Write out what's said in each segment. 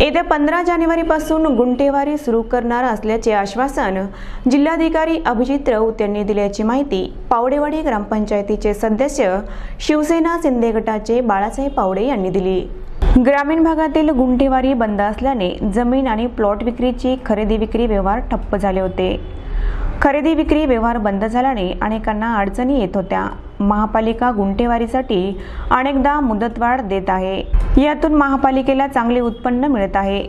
येत्या पंधरा जानेवारीपासून गुंटेवारी सुरू करणार असल्याचे आश्वासन जिल्हाधिकारी अभिजित राऊत यांनी दिल्याची माहिती पावडेवाडी ग्रामपंचायतीचे सदस्य शिवसेना शिंदे गटाचे बाळासाहेब पावडे यांनी दिली. ग्रामीण भागातील गुंटेवारी बंद असल्याने जमीन आणि प्लॉट विक्रीची खरेदी विक्री व्यवहार ठप्प झाले होते. खरेदी विक्री व्यवहार बंद झाल्याने अनेकांना अडचणी येत होत्या. महापालिका गुंटेवारीसाठी अनेकदा मुदतवाढ देत आहे. यातून महापालिकेला चांगले उत्पन्न मिळत आहे.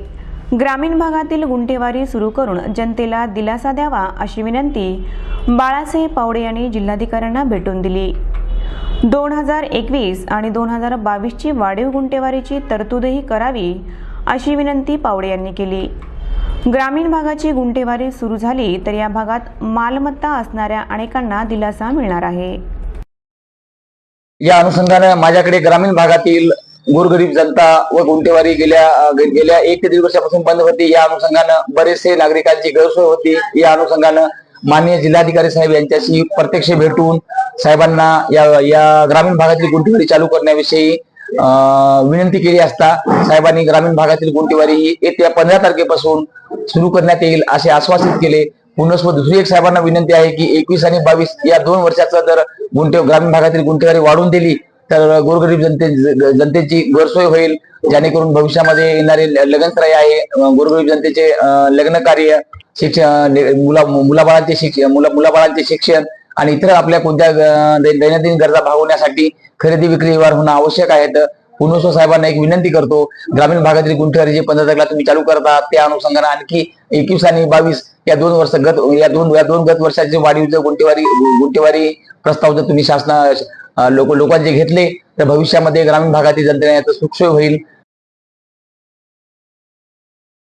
ग्रामीण भागातील गुंटेवारी सुरू करून जनतेला दिलासा द्यावा अशी विनंती बाळासाहेब पावडे यांनी जिल्हाधिकाऱ्यांना भेटून दिली. दोन हजार एकवीस आणि दोन हजार बावीसची वाढीव गुंटेवारीची तरतूदही करावी अशी विनंती पावडे यांनी केली. ग्रामीण भागाची गुंटेवारी सुरू झाली तर या भागात मालमत्ता असणाऱ्या अनेकांना दिलासा मिळणार आहे. या अनुषंगाने माझ्याकडे ग्रामीण भागातील गोरगरीब जनता व गुंटेवारी गेल्या गेल्या एक ते दीड वर्षापासून बंद होती. या अनुषंगानं बरेचसे नागरिकांची गैरसोय होती. या अनुषंगानं माननीय जिल्हाधिकारी साहेब यांच्याशी प्रत्यक्ष भेटून साहेबांना या या ग्रामीण भागातील गुंटेवारी चालू करण्याविषयी विनंती केली असता साहेबांनी ग्रामीण भागातील गुंटेवारी ही येत्या पंधरा तारखेपासून सुरू करण्यात येईल असे आश्वासित केले. पुनस्व दुसरी एक साहेबांना विनंती आहे की एकवीस आणि बावीस या दोन वर्षाचा जर गुंठे ग्रामीण भागातील गुंटेवारी वाढून दिली तर गोरगरीब जनते जनतेची गैरसोय होईल. जेणेकरून भविष्यामध्ये येणारे ल- आहे गोरगरीब जनतेचे लग्न कार्य शिक्षण मुला मुलाबाळांचे शिक्षण मुला मुलाबाळांचे शिक्षण आणि इतर आपल्या कोणत्या दैनंदिन गरजा भागवण्यासाठी खरेदी विक्री व्यवहार होणं आवश्यक आहे. पुनस्व साहेबांना एक विनंती करतो ग्रामीण भागातील गुंठेवारी जे पंधरा तारखेला तुम्ही चालू करता त्या अनुषंगाने आणखी एकवीस आणि बावीस या दोन वर्ष गत या दोन या दोन गत वर्षाचे वाढीव जर गुंठेवारी गुंठेवारी प्रस्ताव जर तुम्ही शासना लोक लोकांचे घेतले तर भविष्यामध्ये ग्रामीण भागातील जनतेने याचं सुखसोय होईल.